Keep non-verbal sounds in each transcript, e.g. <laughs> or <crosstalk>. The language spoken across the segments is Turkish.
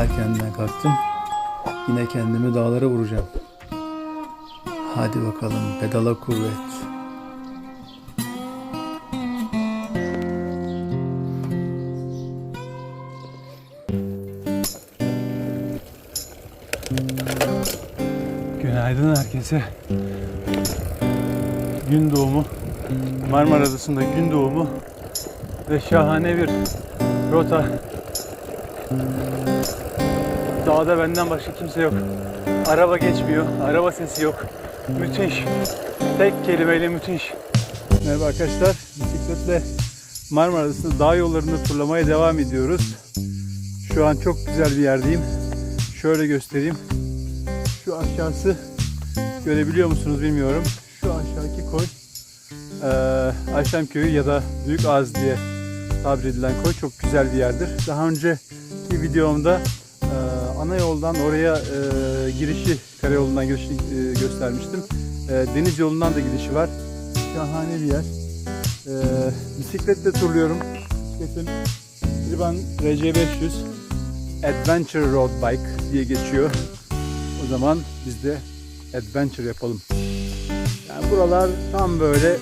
Daha erkenden kalktım. Yine kendimi dağlara vuracağım. Hadi bakalım pedala kuvvet. Günaydın herkese. Gün doğumu. Marmara Adası'nda gün doğumu ve şahane bir rota. Dağda benden başka kimse yok. Araba geçmiyor, araba sesi yok. Müthiş. Tek kelimeyle müthiş. Merhaba arkadaşlar. Bisikletle Marmara Adası'nda dağ yollarında turlamaya devam ediyoruz. Şu an çok güzel bir yerdeyim. Şöyle göstereyim. Şu aşağısı görebiliyor musunuz bilmiyorum. Şu aşağıki koy eee Ayşem Köyü ya da Büyük Ağız diye tabir edilen koy çok güzel bir yerdir. Daha önceki videomda ana yoldan oraya eee, girişi, karayolundan girişi eee, göstermiştim. Eee, deniz yolundan da gidişi var. Şahane bir yer. Eee, bisikletle turluyorum. Bisikletim Triban RC500 Adventure Road Bike diye geçiyor. O zaman biz de adventure yapalım. Yani buralar tam böyle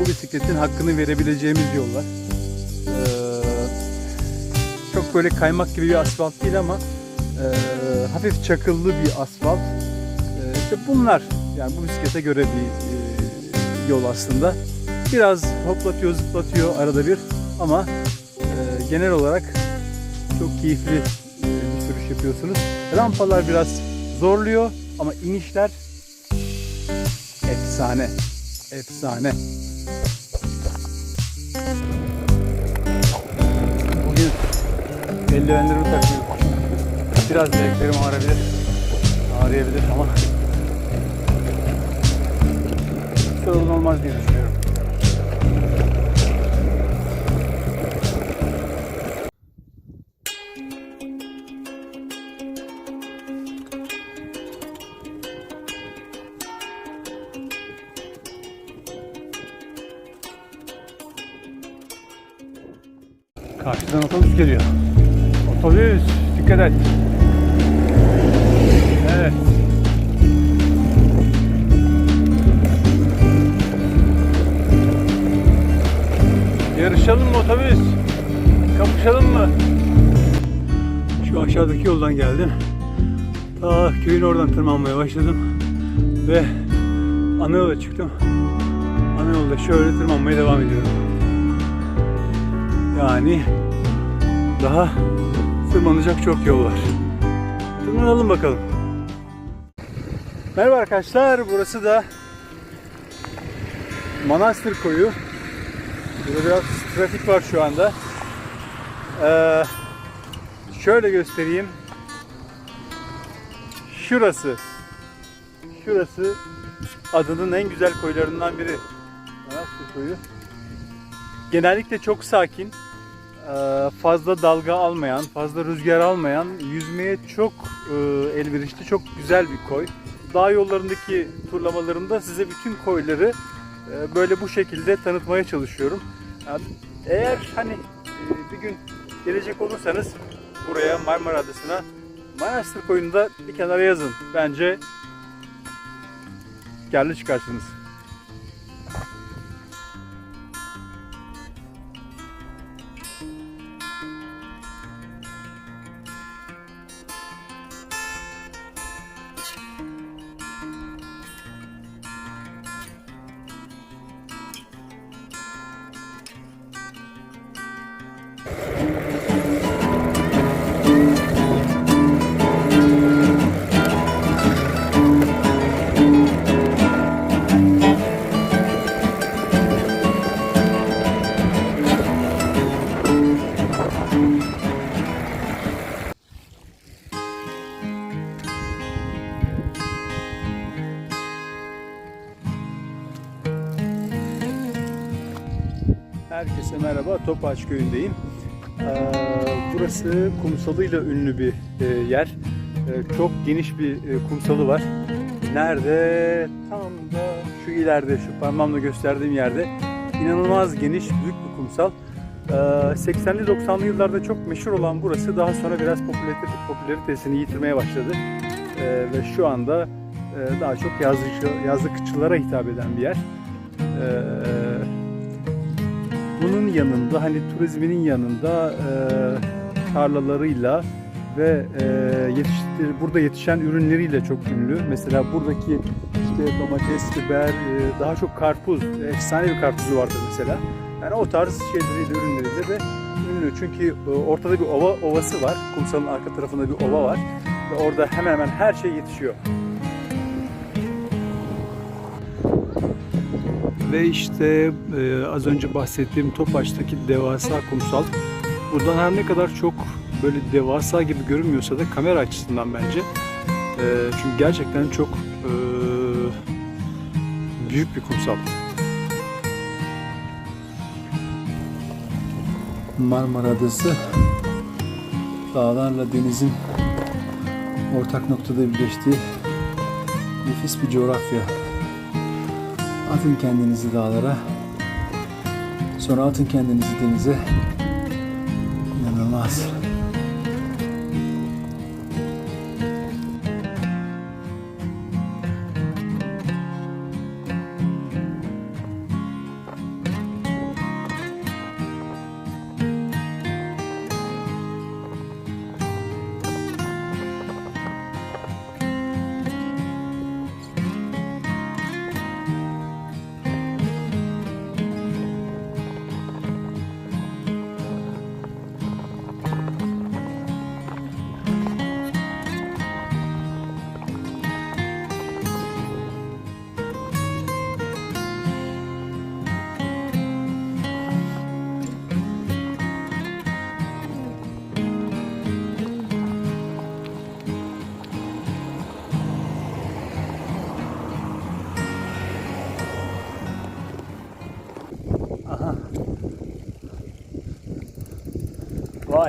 bu bisikletin hakkını verebileceğimiz yollar. Ee, çok böyle kaymak gibi bir asfalt değil ama e, hafif çakıllı bir asfalt. Ee, işte bunlar yani bu bisiklete göre bir e, yol aslında. Biraz hoplatıyor, zıplatıyor arada bir ama e, genel olarak çok keyifli e, bir sürüş yapıyorsunuz. Rampalar biraz zorluyor ama inişler efsane. Efsane. Bugün eldivenlerimi takmıyorum. Biraz bileklerim ağrabilir. Ağrıyabilir ama sorun olmaz diye düşünüyorum. Karşıdan otobüs geliyor. Otobüs, dikkat et. Evet. Yarışalım mı otobüs? Kapışalım mı? Şu aşağıdaki yoldan geldim. Ta köyün oradan tırmanmaya başladım. Ve ana yola çıktım. Ana yolda şöyle tırmanmaya devam ediyorum. Yani daha tırmanacak çok yol var. Tırmanalım bakalım. Merhaba arkadaşlar. Burası da Manastır Koyu. Burada biraz trafik var şu anda. Ee, şöyle göstereyim. Şurası. Şurası adının en güzel koylarından biri. Manastır Koyu. Genellikle çok sakin, fazla dalga almayan, fazla rüzgar almayan, yüzmeye çok eee, elverişli, çok güzel bir koy. Dağ yollarındaki turlamalarımda size bütün koyları eee, böyle bu şekilde tanıtmaya çalışıyorum. Eğer hani eee, bir gün gelecek olursanız buraya Marmara Adası'na Manastır Koyu'nda bir kenara yazın. Bence karlı çıkarsınız. Herkese merhaba. Topaç köyündeyim. Ee, burası kumsalıyla ünlü bir e, yer. Ee, çok geniş bir e, kumsalı var. Nerede? Tam da şu ileride, şu parmağımla gösterdiğim yerde. İnanılmaz geniş, büyük bir kumsal. Ee, 80'li 90'lı yıllarda çok meşhur olan burası daha sonra biraz popülarite, popülaritesini yitirmeye başladı. Ee, ve şu anda e, daha çok yazlıkçı, yazlıkçılara hitap eden bir yer. Bunun yanında hani turizminin yanında e, tarlalarıyla ve e, yetiştir, burada yetişen ürünleriyle çok ünlü. Mesela buradaki işte domates, biber, e, daha çok karpuz, efsane bir karpuzu vardır mesela. Yani o tarz şeyleriyle, ürünleriyle de ünlü. Çünkü e, ortada bir ova ovası var. Kumsalın arka tarafında bir ova var. Ve orada hemen hemen her şey yetişiyor. Ve işte e, az önce bahsettiğim Topaç'taki devasa kumsal. Buradan her ne kadar çok böyle devasa gibi görünmüyorsa da kamera açısından bence. E, çünkü gerçekten çok e, büyük bir kumsal. Marmara Adası dağlarla denizin ortak noktada birleştiği nefis bir coğrafya. Atın kendinizi dağlara, sonra atın kendinizi denize. İnanılmaz.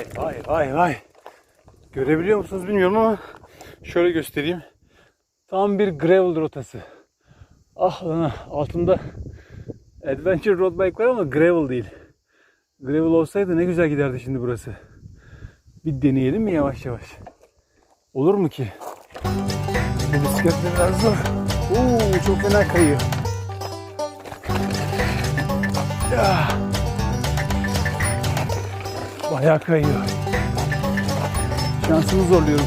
Vay vay vay vay. Görebiliyor musunuz bilmiyorum ama şöyle göstereyim. Tam bir gravel rotası. Ah lan altında adventure road bike var ama gravel değil. Gravel olsaydı ne güzel giderdi şimdi burası. Bir deneyelim mi yavaş yavaş? Olur mu ki? Bu bisikletle biraz zor. Oo, çok fena kayıyor. Ya. Bayağı kayıyor. Şansımı zorluyorum.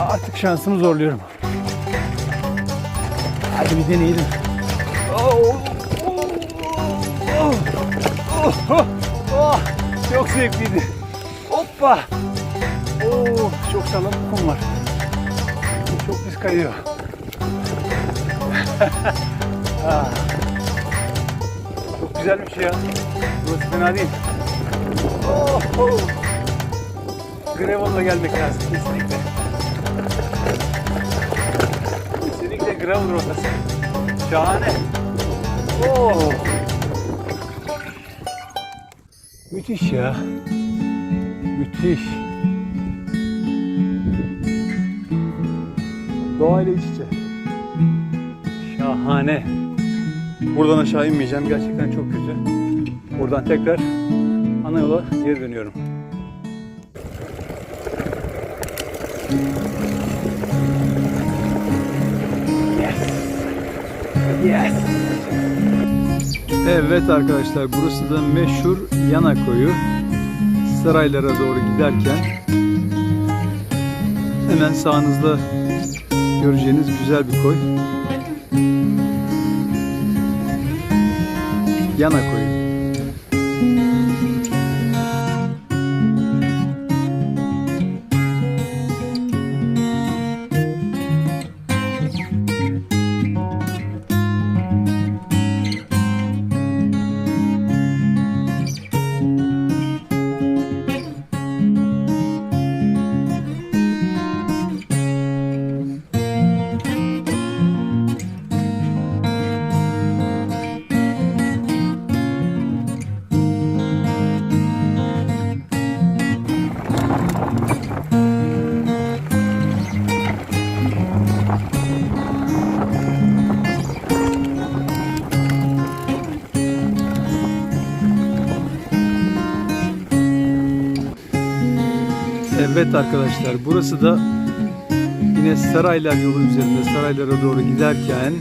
Artık şansımı zorluyorum. Hadi bir deneyelim. Oh, oh, oh, oh. Çok zevkliydi. Hoppa. Oo, çok sağlam bir kum var. Çok pis kayıyor. <laughs> Ah. Çok güzel bir şey ya. Burası fena değil. Oh, oh. Gravel'la gelmek lazım kesinlikle. Kesinlikle gravel rotası. Şahane. Oh. Müthiş ya. Müthiş. Doğayla iç içe. Şahane. Buradan aşağı inmeyeceğim. Gerçekten çok kötü. Buradan tekrar ana yola geri dönüyorum. Yes. Yes. Evet arkadaşlar burası da meşhur Yana Koyu. Saraylara doğru giderken hemen sağınızda göreceğiniz güzel bir koy. Yana Koyu. Evet arkadaşlar burası da yine Saraylar yolu üzerinde Saraylara doğru giderken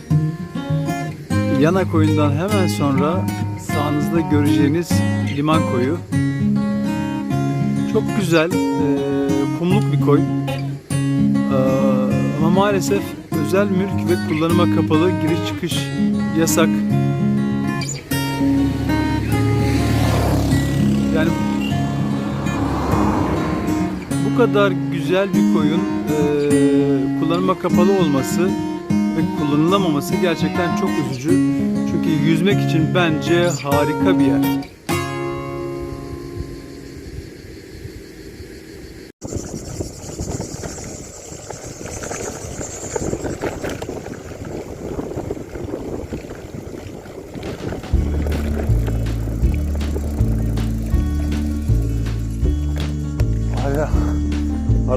Yana koyundan hemen sonra sağınızda göreceğiniz liman koyu. Çok güzel, e, kumluk bir koy. E, ama maalesef özel mülk ve kullanıma kapalı giriş çıkış yasak. Yani bu kadar güzel bir koyun e, kullanıma kapalı olması ve kullanılamaması gerçekten çok üzücü. Çünkü yüzmek için bence harika bir yer.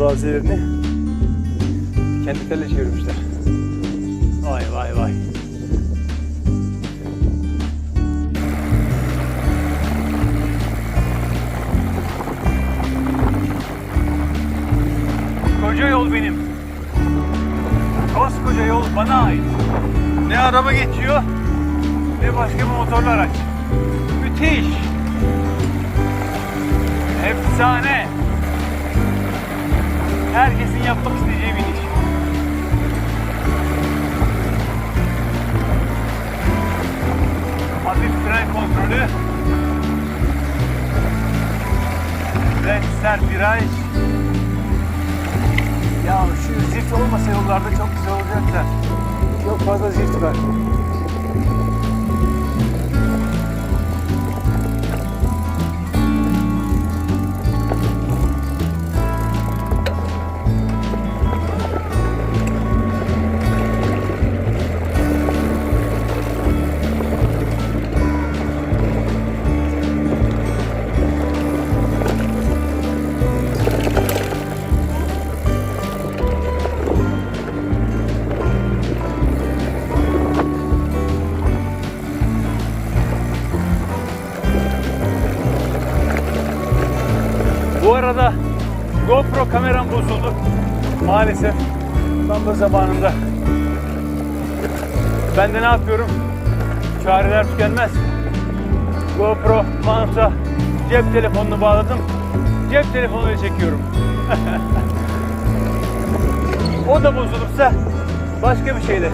Arazilerini kendilerine çevirmişler. Vay vay vay. Koca yol benim. Koskoca yol bana ait. Ne araba geçiyor ne başka bir motorlu araç. Müthiş. Efsane. Herkesin yapmak isteyeceği bir iş. Hafif fren kontrolü. Fren sert viraj. Ya şu zift olmasa yollarda çok güzel olacak da. Çok fazla zift var. Maalesef tam da zamanında. Ben de ne yapıyorum? Çareler tükenmez. GoPro manta cep telefonunu bağladım. Cep telefonuyla çekiyorum. <laughs> o da bozulursa başka bir şeyde.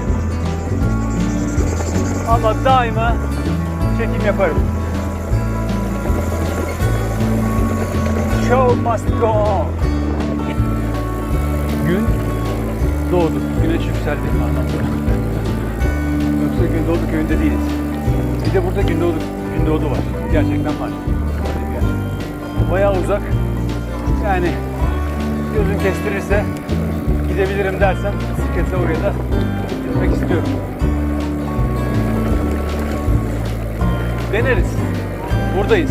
Ama daima çekim yaparım. Show must go on. Gün doğdu. Güneş yükseldi anlamda. Yoksa gün doğdu köyünde değiliz. Bir de burada gün doğdu, gün doğdu var. Gerçekten var. Bayağı uzak. Yani gözün kestirirse gidebilirim dersen bisikletle oraya da gitmek istiyorum. Deneriz. Buradayız.